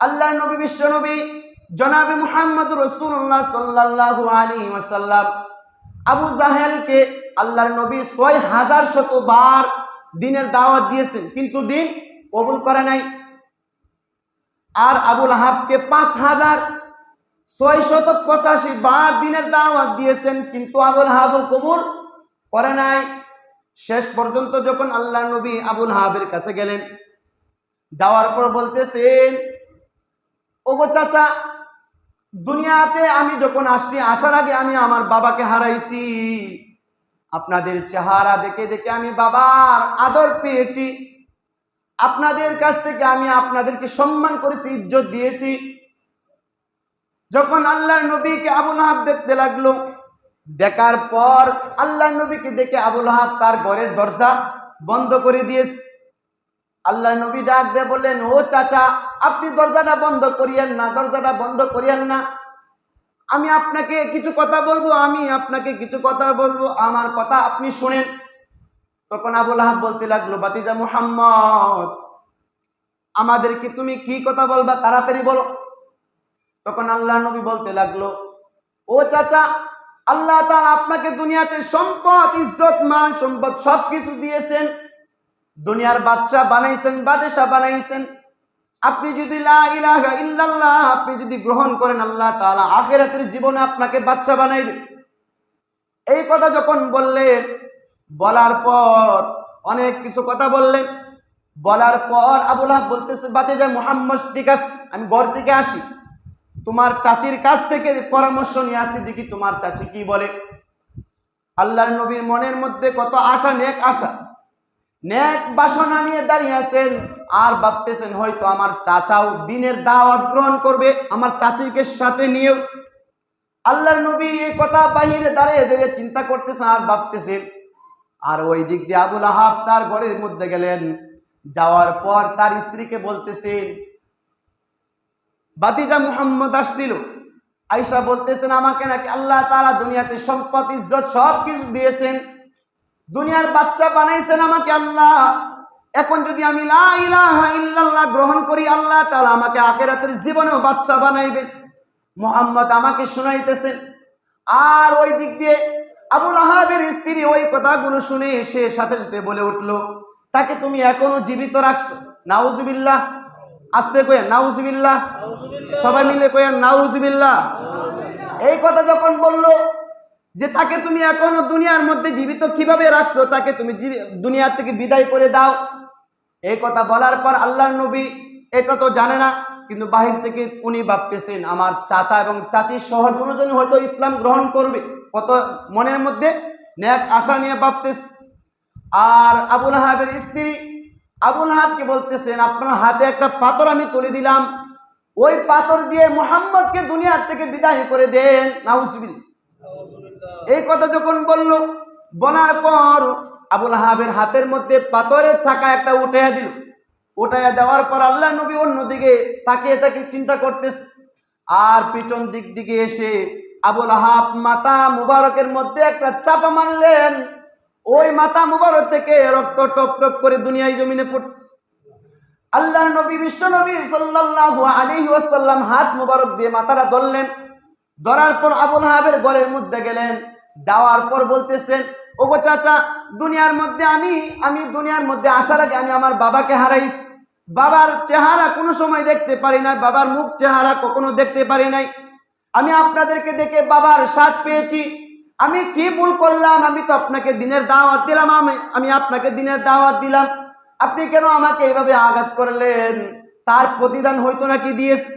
আল্লাহ নবী, বিশ্ব নবী, জনাবি মুহাম্মদ রসুল্লাহ সাল্লাল্লাহু আলাইহি ওয়াসাল্লাম, আবু জাহেলকে আল্লাহর নবী ছয় হাজার শতবার দিনের দাওয়াত দিয়েছেন। কিন্তু দিন কবুল করে নাই। আর আবুল হাবকে পাঁচ হাজার ছয় শত পঁচাশি বার দিনের দাওয়াত দিয়েছেন, কিন্তু আবুল হাব কবুল করে নাই। শেষ পর্যন্ত যখন আল্লাহ নবী আবুল হাবের কাছে গেলেন, যাওয়ার পর বলতেছেন ওগো চাচা, দুনিয়াতে আমি যখন আসছি, আসার আগে আমি আমার বাবাকে হারাইছি। আপনাদের চেহারা দেখে দেখে আমি বাবার আদর পেয়েছি। আপনাদের কাছ থেকে আমি আপনাদেরকে সম্মান করেছি, ইজ্জত দিয়েছি। যখন আল্লাহ নবীকে আবুল হাব দেখতে লাগল, দেখার পর আল্লাহ নবীকে দেখে আবুল হাব তার ঘরের দরজা বন্ধ করে দিয়েছে। আল্লাহ নবী ডাক দিয়ে বললেন, ও চাচা, আপনি দরজাটা বন্ধ করিয়েন না, দরজাটা বন্ধ করিয়েন না। আমি আপনাকে কিছু কথা বলব, আমি আপনাকে কিছু কথা বলব, আমার কথা আপনি শুনেন। তখন আবুল আহাব বলতে লাগল বাতিজা মুহাম্মদ, আমাদেরকে তুমি কি কথা বলবা তাড়াতাড়ি বলো। তখন আল্লাহ নবী বলতে লাগল, ও চাচা, আল্লাহ তাআলা আপনাকে দুনিয়াতে সম্পদ, ইজ্জত, মান, সম্পদ সবকিছু দিয়েছেন। দুনিয়ার বাদশাহ বানাইছেন বাদশাহ বানাইছেন। আপনি যদি ইল্লাল্লাহ, আপনি যদি গ্রহণ করেন, আল্লাহ তাআলা আখিরাতের জীবনে আপনাকে বাদশাহ বানাইবে। এই কথা যখন বললেন, বলার পর অনেক কিছু কথা বললেন। বলার পর আবুল আহাব বলতেছে বাতে যে মোহাম্মদ, ঠিক আছে, আমি ঘর থেকে আসি। তোমার চাচির কাছ থেকে পরামর্শ নিয়ে আসি, দেখি তোমার চাচি কি বলে। আল্লাহর নবীর মনের মধ্যে কত আশা, নেক আশা। নেক বাসনা নিয়ে দাঁড়িয়ে আছেন, আর ভাবতেছেন হয়তো আমার চাচাও দিনের দাওয়াত গ্রহণ করবে, আমার চাচিকে সাথে নিয়েও আল্লাহর নবী এই কথা বাহিরে দাঁড়িয়ে দাঁড়িয়ে চিন্তা করতেছেন আর ভাবতেছেন। আর ওই দিক দিয়ে আবুল আহাব তার ঘরের মধ্যে গেলেন। যাওয়ার পর তার স্ত্রীকে বলতেছেন বাতিজা মুহাম্মদ আসছিল। আইসা বলতেছেন, আমাকে নাকি আল্লাহ তারা দুনিয়াতে সম্পদ, ইজ্জত সব কিছু দিয়েছেন। দুনিয়ার বাচ্চা বানাইছেন আমাকে আল্লাহ। এখন যদি আমি ইল্লাল্লাহ গ্রহণ করি আল্লাহ তাআলা আমাকে আখেরাতের জীবনেও বাচ্চা বানাইবেন। মোহাম্মদ আমাকে শুনাইতেছেন। আর ওই দিক দিয়ে আবুল আহাবের স্ত্রী ওই কথাগুলো শুনে সে সাথে সাথে বলে উঠল তাকে তুমি এখনও জীবিত রাখছো? নাউজুবিল্লাহ। আসতে কয়ে নাউজুবিল্লাহ। সবাই মিলে কয়ে নাউজুবিল্লাহ। এই কথা যখন বলল যে তাকে তুমি এখনও দুনিয়ার মধ্যে জীবিত কীভাবে রাখছো, তাকে তুমি দুনিয়ার থেকে বিদায় করে দাও। এই কথা বলার পর আল্লাহর নবী এটা তো জানে না, কিন্তু বাহির থেকে উনি ভাবতেছেন, আমার চাচা এবং চাচির সহ দুজন হয়তো ইসলাম গ্রহণ করবে। কত মনের মধ্যে ন্যাক আশা নিয়ে ভাবতেছে। আর আবুল হাবের স্ত্রী, আবুল হাবকে বলতেছেন, আপনার হাতে একটা পাথর আমি তুলে দিলাম। ওই পাথর দিয়ে মোহাম্মদকে দুনিয়ার থেকে বিদায় করে দেন। নাউজবিল এই কথা যখন বলল, বলার পর আবুল হাবের হাতের মধ্যে পাথরের চাকা একটা উঠাইয়া দিল। উঠাইয়া দেওয়ার পর আল্লাহ নবী অন্যদিকে তাকিয়ে তাকে চিন্তা করতেছে। আর পিছন দিক দিকে এসে আবুল হাব মাতা মুবারকের মধ্যে একটা চাপা মারলেন। ওই মাতা মুবারক থেকে রক্ত টপ টপ করে দুনিয়ায় জমিনে পড়ছে। আল্লাহ নবী বিশ্ব নবী সাল্লাল্লাহু আলাইহি ওয়াসাল্লাম হাত মুবারক দিয়ে মাথাটা ধরলেন। ধরার পর আবুল হাবের ঘরের মধ্যে গেলেন। যাওয়ার পর বলতেছেন, ওগো চাচা, দুনিয়ার মধ্যে আমি আমি দুনিয়ার মধ্যে আসার আগে আমি আমার বাবাকে হারাইস বাবার চেহারা কোনো সময় দেখতে পারি না বাবার মুখ চেহারা কখনো দেখতে পারি নাই। আমি আপনাদেরকে দেখে বাবার স্বাদ পেয়েছি। আমি কি ভুল করলাম? আমি তো আপনাকে দিনের দাওয়াত দিলাম, আমি আমি আপনাকে দিনের দাওয়াত দিলাম। আপনি কেন আমাকে এইভাবে আঘাত করলেন? তার প্রতিদান হয়তো নাকি দিয়েছে?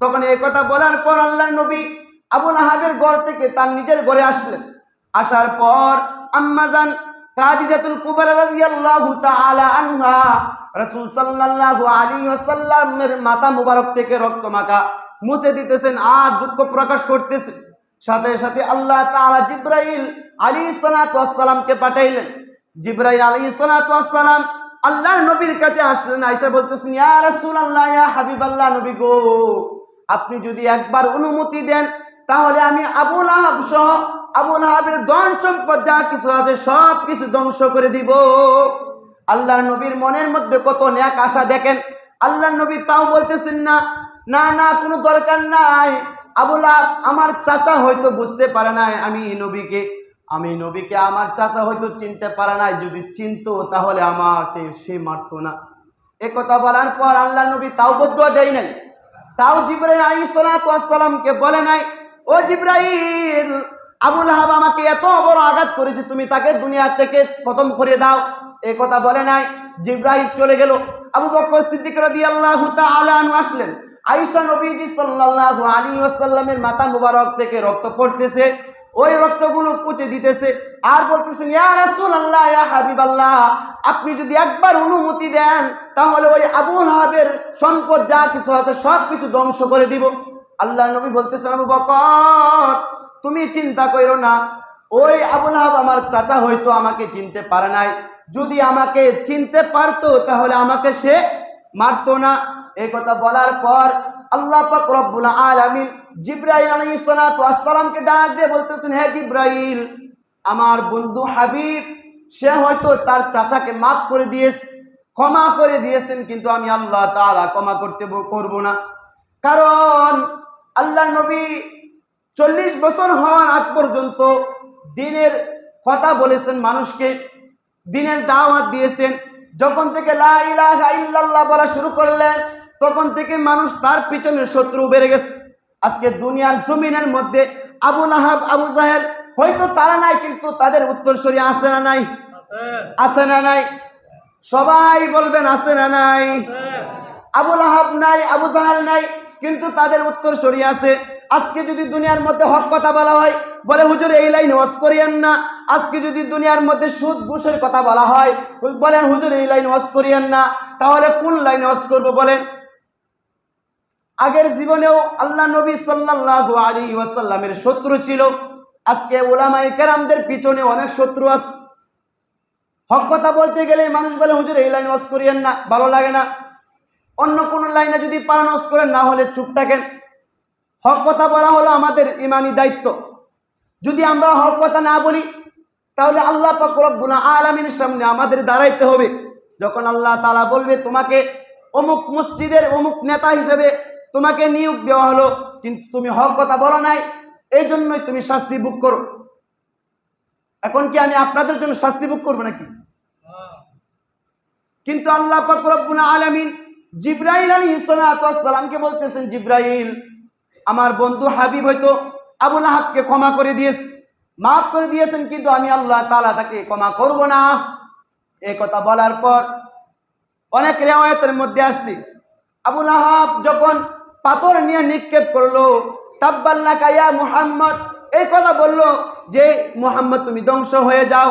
তখন এই কথা বলার পর আল্লাহ নবী আবুল আহাবের ঘর থেকে তার নিজের ঘরে আসলেন। আসার পর আম্মাজান কাদিজাতুল কুবরা রাদিয়াল্লাহু তাআলা আনহা রাসূল সাল্লাল্লাহু আলাইহি ওয়াসাল্লামের মাথা মুবারক থেকে রক্ত মাখা মুছে দিতেছেন আর দুঃখ প্রকাশ করতেছেন। সাথে সাথে আল্লাহ তাআলা জিব্রাইল আলাইহিস সালাতু ওয়াসসালামকে পাঠাইলেন। জিব্রাইল আলাইহিস সালাতু ওয়াসসালাম আল্লাহর নবীর কাছে আসলেন, আয়েশা বলতেছেন, ইয়া রাসূলুল্লাহ, ইয়া হাবিবাল্লাহ নবী গো, আপনি যদি একবার অনুমতি দেন তাহলে আমি আবুল আহাব সহ আবুল আহাবের ধন সম্পদ যা কিছু আছে সব কিছু ধ্বংস করে দিব। আল্লাহর নবীর মনের মধ্যে কত ন্যাক আশা দেখেন। আল্লাহ নবী তাও বলতেছেন না না না, কোনো দরকার নাই। আবুল আহাব আমার চাচা হয়তো বুঝতে পারে নাই আমি নবীকে। আমি নবীকে, আমার চাচা হয়তো চিনতে পারে নাই। যদি চিনতো তাহলে আমাকে সে মারতো না। এ কথা বলার পর আল্লাহ নবী তাও বদুয়া দেয় নাই। তাও জিব্রাইল আলাইহিসসালামকে বলে নাই ও জিব্রাইল, আবুল হাব আমাকে এত বড় আঘাত করেছে, তুমি তাকে দুনিয়া থেকে খতম করে দাও। এ কথা বলে নাই, জিব্রাইল চলে গেল। আবু বকর সিদ্দিক রাদিয়াল্লাহু তাআলা আনহু আসলেন। আয়েশা নবীজি সাল্লাল্লাহু আলাইহি ওয়াসাল্লামের মাথা মুবারক থেকে রক্ত পড়তেছে, ওই রক্তগুলো পুঁছে দিতেছে আর বলতেছেন, ইয়া রাসূলুল্লাহ, ইয়া হাবিবাল্লাহ, আপনি যদি একবার অনুমতি দেন, তাহলে ওই আবুল হাবের সম্পদ যা কিছু আছে সব কিছু ধ্বংস করে দিব। আল্লাহ নবী বলতেছেন, আবু বকর, তুমি চিন্তা করো না। ওই আবুল হাব আমার চাচা হয়তো আমাকে চিনতে পারে নাই। যদি আমাকে চিনতে পারতো, তাহলে আমাকে সে মারতো না। এই কথা বলার পর আল্লাহ রব্বুল আলামিন জিব্রাইল ডাক দিয়ে বলতেছেন, হে জিব্রাইল, আমার বন্ধু হাবিব, সে হয়তো তার চাচাকে মাফ করে দিয়েছে, ক্ষমা করে দিয়েছেন, কিন্তু আমি আল্লাহ তাআলা ক্ষমা করতে করব না। কারণ আল্লাহ নবী চল্লিশ বছর হওয়ার আগ পর্যন্ত দিনের কথা বলেছেন মানুষকে দিনের দাওয়াত দিয়েছেন। যখন থেকে লা ইলাহা ইল্লাল্লাহ বলা শুরু করলেন তখন থেকে মানুষ তার পিছনে শত্রু বেড়ে গেছে। আজকে দুনিয়ার জমিনের মধ্যে আবু নাহাব আবু জাহেল হয়তো তারা নাই কিন্তু তাদের উত্তরসূরি আছে না নাই? আছে। না নাই? সবাই বলবেন আছে না নাই? আবু লাহাব নাই আবু জাহাল নাই কিন্তু তাদের উত্তর সরি আছে। আজকে যদি দুনিয়ার মধ্যে হক কথা বলা হয়, বলে, হুজুর, এই লাইন ওয়াজ করিয়েন না। আজকে যদি দুনিয়ার মধ্যে সুদ, ঘুষের কথা বলা হয়, বলেন, হুজুর, এই লাইন ওয়াজ করিয়েন না। তাহলে কোন লাইনে ওয়াজ করব বলেন? আগের জীবনেও আল্লাহ নবী সাল্লাল্লাহু আলাইহি ওয়াসাল্লামের শত্রু ছিল। আজকে ওলামায়ে কেরামদের পিছনে অনেক শত্রু আছে। হক কথা বলতে গেলে মানুষ বলে, হুজুর, এই লাইন ওয়াজ করিয়েন না। ভালো লাগে না। অন্য কোন লাইনে যদি ওয়াজ করেন, না হলে চুপ থাকেন। হক কথা বলা হলো আমাদের ইমানি দায়িত্ব। যদি আমরা হক কথা না বলি, তাহলে আল্লাহ পাক রব্বুল আলামিনের সামনে আমাদের দাঁড়াইতে হবে। যখন আল্লাহ তাআলা বলবে, তোমাকে অমুক মসজিদের অমুক নেতা হিসেবে তোমাকে নিয়োগ দেওয়া হলো, কিন্তু তুমি হক কথা বলো নাই এই জন্যই তুমি শাস্তি বুক করো। এখন কি আমি আপনাদের জন্য শাস্তি বুক করব নাকি? কিন্তু আল্লাহ পাক রব্বুল আলামিন জিব্রাইল আলাইহিস সালামকে বলতেছেন, জিব্রাইল, আমার বন্ধু হাবিব হয়তো আবুল আহাবকে ক্ষমা করে দিয়েছে। মাফ করে দিয়েছেন, কিন্তু আমি আল্লাহ তালা তাকে ক্ষমা করব না। এ কথা বলার পর অনেক রেওয়ায়তের মধ্যে আসছি। আবুল আহাব যখন পাথর নিয়ে নিক্ষেপ করল তাব্বাল্লা কায়া মুহাম্মদ, এই কথা বলল যে, মুহাম্মদ, তুমি ধ্বংস হয়ে যাও।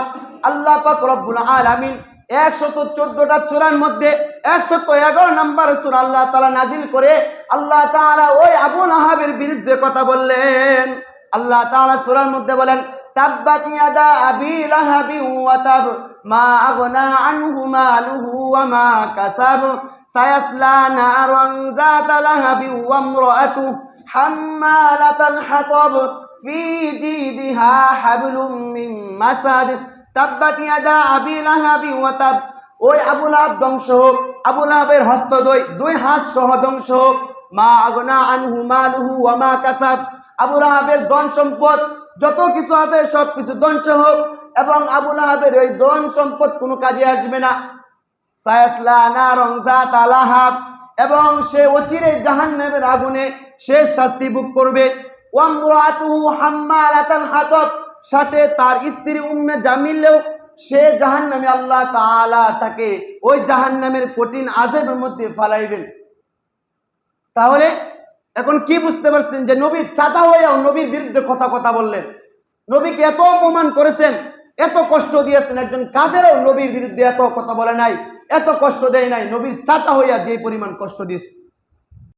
আল্লাহ পাক রব্বুল আলামিন একশত চোদ্দটা চূড়ার মধ্যে একশত এগারো নাম্বার সুর আল্লাহ তালা নাজিল করে আল্লাহ তাআলা ওই আবুল আহাবের বিরুদ্ধে কথা বললেন। আল্লাহ তাআলা সূরার মধ্যে বলেন, তাব্বাত ইয়াদা আবি লাহাবি ওয়া তাব, মা আগনা আনহু মালুহু ওয়া মা কাসাব, সায়াসলা নারান যাতা লাহাবি ওয়া ইমরাআতু হাম্মালাতাল হাতাব, ফি জিদিহা হাবলুম মিন মাসাদ। তাব্বাত আবি লাহাবি ওয়া ওই আবুল আহাব ধ্বংস হোক আবুল আহাবের হস্তদ্বয় দুই হাত সহ ধ্বংস হোক। মা আগনা আনহু মালুহু ওয়া মা কাসাব। আবুল আহাবের ধন সম্পদ, যত কিছু আছে সব কিছু ধ্বংস হোক এবং আবুল আহাবের ওই ধন সম্পদ কোনো কাজে আসবে না। সায়াসলা নারং জাত আলাহাব এবং সে অচিরে জাহান্নামের আগুনে সে শাস্তি ভোগ করবে। ওয়ামরাতুহু হাম্মালাতাল হাতাব। সাথে তার স্ত্রী উম্মে জামিলেও সে জাহান্নামে আল্লাহ তাআলা তাকে ওই জাহান্নামের কঠিন আযাবের মধ্যে ফালাইবেন। তাহলে এখন কি বুঝতে পারছেন যে নবীর চাচা হয়েও নবীর বিরুদ্ধে কথা কথা বললেন? নবীকে এত অপমান করেছেন, এত কষ্ট দিয়েছেন, একজন কাফেরও নবীর বিরুদ্ধে এত কথা বলে নাই, এত কষ্ট দেয় নাই, নবীর চাচা হইয়া যে পরিমাণ কষ্ট দিয়েছে।